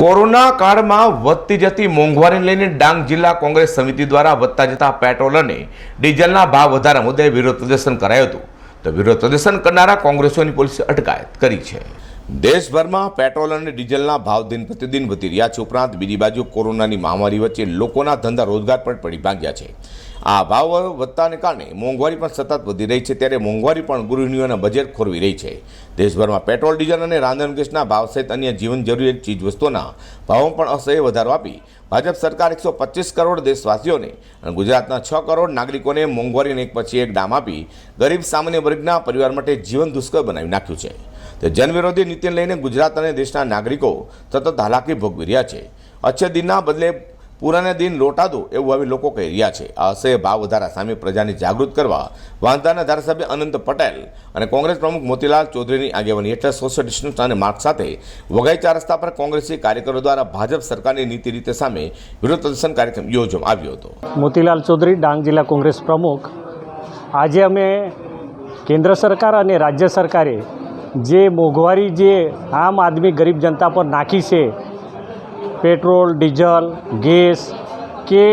Corona કાળમાં વધતી જતી મોંઘવારીને લઈને ડાંગ જિલ્લા કોંગ્રેસ સમિતિ દ્વારા વધતા જતા પેટ્રોલ અને ડીઝલના ભાવ વધારા મુદ્દે વિરોધ પ્રદર્શન કરાયું હતું. તો વિરોધ પ્રદર્શન કરનારા કોંગ્રેસોની પોલીસે અટકાયત કરી છે. દેશભરમાં પેટ્રોલ અને ડીઝલના ભાવ દિન પ્રતિદિન વધી રહ્યા છે. ઉપરાંત બીજી બાજુ કોરોનાની મહામારી વચ્ચે લોકોના ધંધા રોજગાર પણ પડી ભાગ્યા છે. આ ભાવ વધતાને કારણે મોંઘવારી પણ સતત વધી રહી છે. ત્યારે મોંઘવારી પણ ગૃહિણીઓના બજેટ ખોરવી રહી છે. દેશભરમાં પેટ્રોલ, ડીઝલ અને રાંધણ ગેસના ભાવ સહિત અન્ય જીવન જરૂરિયાત ચીજ વસ્તુઓના ભાવમાં પણ અસહ્ય વધારો આપી ભાજપ સરકાર એકસો પચીસ કરોડ દેશવાસીઓને અને ગુજરાતના છ કરોડ નાગરિકોને મોંઘવારીને એક પછી એક ડામ આપી ગરીબ સામાન્ય વર્ગના પરિવાર માટે જીવન દુષ્કર બનાવી નાખ્યું છે. તે જનવિરોધી નીતિને લઈને ગુજરાત અને દેશના નાગરિકો સતત હાલાકી ભોગવી રહ્યા છે. અચ્છે દિનના બદલે પૂરાને દિન લોટા દો એવું હવે લોકો કહી રહ્યા છે. આ અસહ્ય ભાવ વધારા સામે પ્રજાને જાગૃત કરવા વાંધાના ધારાસભ્ય અનંત પટેલ અને કોંગ્રેસ પ્રમુખ મોતીલાલ ચૌધરીની આગેવાની હેઠળ સોશિયલ ડિસ્ટન્સ અને માર્ગ સાથે વઘાઈચા રસ્તા પર કોંગ્રેસી કાર્યકરો દ્વારા ભાજપ સરકારની નીતિ રીતે સામે વિરોધ પ્રદર્શન કાર્યક્રમ યોજવામાં આવ્યો હતો. મોતીલાલ ચૌધરી, ડાંગ જિલ્લા કોંગ્રેસ પ્રમુખ. આજે અમે કેન્દ્ર સરકાર અને રાજ્ય સરકારે જે મોંઘવારી જે આમ આદમી ગરીબ જનતા પર નાખી છે, પેટ્રોલ, ડીઝલ, ગેસ કે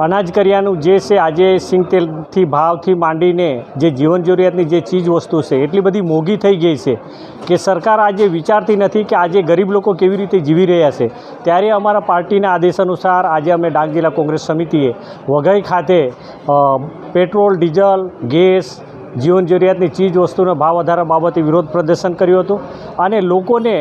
અનાજ કરિયાનું જે છે, આજે સિંગ તેલથી ભાવથી માંડીને જે જીવન જરૂરિયાતની જે ચીજ વસ્તુ છે, એટલી બધી મોંઘી થઈ ગઈ છે કે સરકાર આજે વિચારતી નથી કે આજે ગરીબ લોકો કેવી રીતે જીવી રહ્યા છે. ત્યારે અમારા પાર્ટીના આદેશ અનુસાર આજે અમે ડાંગ જિલ્લા કોંગ્રેસ સમિતિએ વઘઈ ખાતે પેટ્રોલ, ડીઝલ, ગેસ જીવન જરૂરિયાતની ચીજ વસ્તુના ભાવ વધારા બાબતે વિરોધ પ્રદર્શન કર્યું હતું અને લોકોને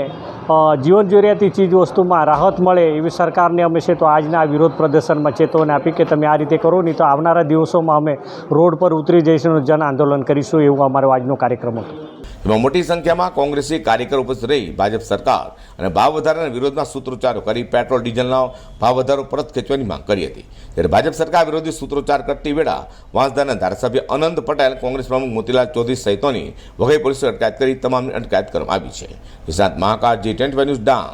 જીવન જરૂરિયાતની ચીજ વસ્તુમાં રાહત મળે એવી સરકારને અમે છે તો આજના વિરોધ પ્રદર્શનમાં ચેતવણી આપી કે તમે આ રીતે કરો, નહીં તો આવનારા દિવસોમાં અમે રોડ પર ઉતરી જઈશું જન આંદોલન કરીશું એવું અમારો આજનો કાર્યક્રમ હતો. એમાં મોટી સંખ્યામાં કોંગ્રેસી કાર્યકરો ઉપસ્થિત રહી ભાજપ સરકાર અને ભાવ વધારાના વિરોધના સૂત્રોચ્ચારો કરી પેટ્રોલ, ડીઝલનો ભાવ વધારો પરત ખેંચવાની માંગ કરી હતી. ત્યારે ભાજપ સરકાર વિરોધી સૂત્રોચ્ચાર કરતી વેળા વાંસદાના ધારાસભ્ય અનંત પટેલ કોંગ્રેસ પ્રમુખ મોતીલાલ ચૌધરી સહિતોની વઘઈ પોલીસે અટકાયત કરી, તમામની અટકાયત કરવામાં આવી છે. Vishrant Mahakal G twenty news Dang.